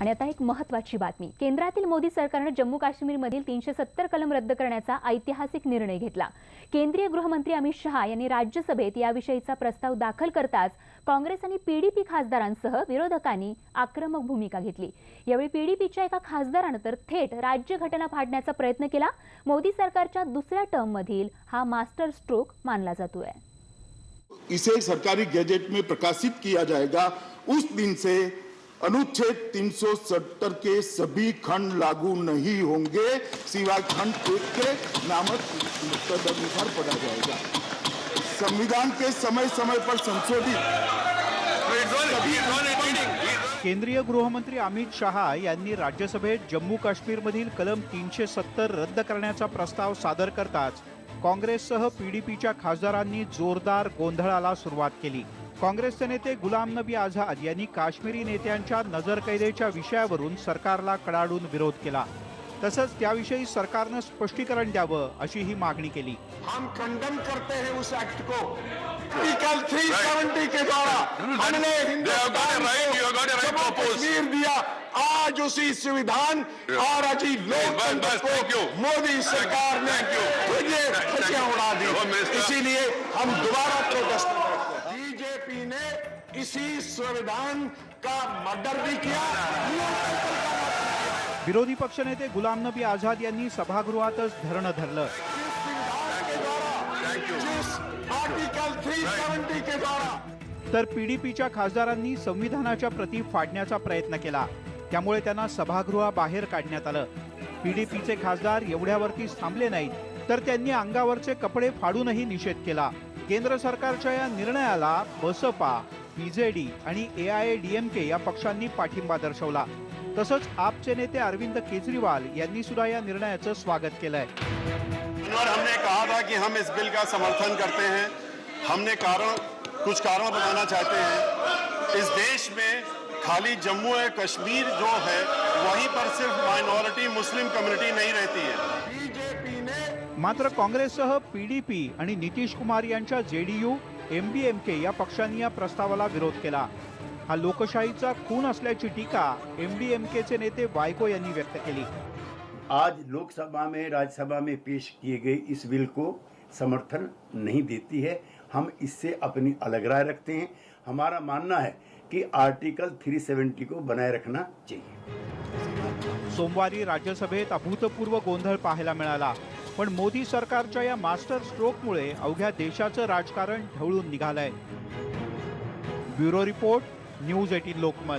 आणि आता एक महत्वाची बातमी. केंद्रातील मोदी सरकारनं जम्मू काश्मीरमधील तीनशे सत्तर कलम रद्द करण्याचा ऐतिहासिक निर्णय घेतला. केंद्रीय गृहमंत्री अमित शहा यांनी राज्यसभेत याविषयीचा प्रस्ताव दाखल करताच काँग्रेस आणि पीडीपी खासदारांसह विरोधकांनी आक्रमक भूमिका घेतली. यावेळी पीडीपीच्या एका खासदारानं तर थेट राज्यघटना फाडण्याचा प्रयत्न केला. मोदी सरकारच्या दुसऱ्या टर्ममधील हा मास्टर स्ट्रोक मानला जातोय. इसे सरकारी गैजेट में प्रकाशित किया जाएगा. उस दिन से अनुच्छेद 370 के सभी खंड लागू नहीं होंगे सिवाय खंड एक के नामक तदनुसार पढ़ा जाएगा। संविधान के समय समय पर संशोधित। केंद्रीय गृहमंत्री अमित शहा यांनी राज्यसभेत जम्मू काश्मीरमधील कलम तीनशे सत्तर रद्द करण्याचा प्रस्ताव सादर करताच काँग्रेससह पीडीपीच्या खासदारांनी जोरदार गोंधळाला सुरुवात केली. काँग्रेसचे नेते गुलाम नबी आझाद यांनी काश्मीरी नेत्यांच्या नजरकैदेच्या विषयावरून सरकारला कडाडून विरोध केला. तसंच त्याविषयी सरकारनं स्पष्टीकरण द्यावं अशी ही मागणी केली. हम खंडन करते हैं उस एक्ट को। आर्टिकल 370 के द्वारा हमने हिंदुस्तान को कश्मीर दिया। आज उसी संविधान और अजी लोकतंत्र को मोदी सरकार ने खुशियां उड़ा दी। इसीलिए हम दोबारा प्रोटेस्ट इसी संविधान का मर्डर भी किया। विरोधी पक्षनेते गुलाम नबी आझाद यांनी सभागृहातच धरणं धरलं. के द्वारा जिस आर्टिकल 370 के द्वारा। तर पीडीपीच्या खासदारांनी संविधानाच्या प्रती फाडण्याचा प्रयत्न केला. त्यामुळे त्यांना सभागृहाबाहेर काढण्यात आलं. पीडीपीचे खासदार एवढ्यावरतीच थांबले नाहीत तर त्यांनी अंगावरचे कपडे फाडूनही निषेध केला. केंद्र सरकारच्या या निर्णयाला बसपा. बीजेडी आणि ए आय डीएमके या पक्षांनी पाठिंबा दर्शवला. तसंच आपचे नेते अरविंद केजरीवाल यांनी सुद्धा या निर्णयाचं स्वागत केलंय. हमने कहा था कि हम इस बिल का समर्थन करते हैं. हमने कारण कुछ कारण बताना चाहते हैं. इस देश में खाली जम्मू और कश्मीर जो है वहीं पर सिर्फ माइनॉरिटी मुस्लिम कम्युनिटी नहीं रहती है. बीजेपी ने मात्र काँग्रेससह पीडीपी आणि नितीश कुमार यांच्या जेडीयू एमडीएमके या पक्षांनी या प्रस्तावाला विरोध केला. हा लोकशाहीचा खून असल्याची टीका एमडीएमकेचे नेते वायको यांनी व्यक्त केली. आज लोकसभा में राज्यसभा में पेश किए गए इस बिल को समर्थन नहीं देती है। हम इससे अपनी अलग राय रखते हैं। हमारा मानना है कि आर्टिकल 370 को बनाए रखना चाहिए। सोमवारी राज्यसभेत अभूतपूर्व गोंधळ पाहायला मिळाला. पण मोदी सरकारच्या या मास्टर स्ट्रोकमुळे अवघ्या देशाचं राजकारण ढवळून निघालंय. Bureau report news eighteen Lokmat.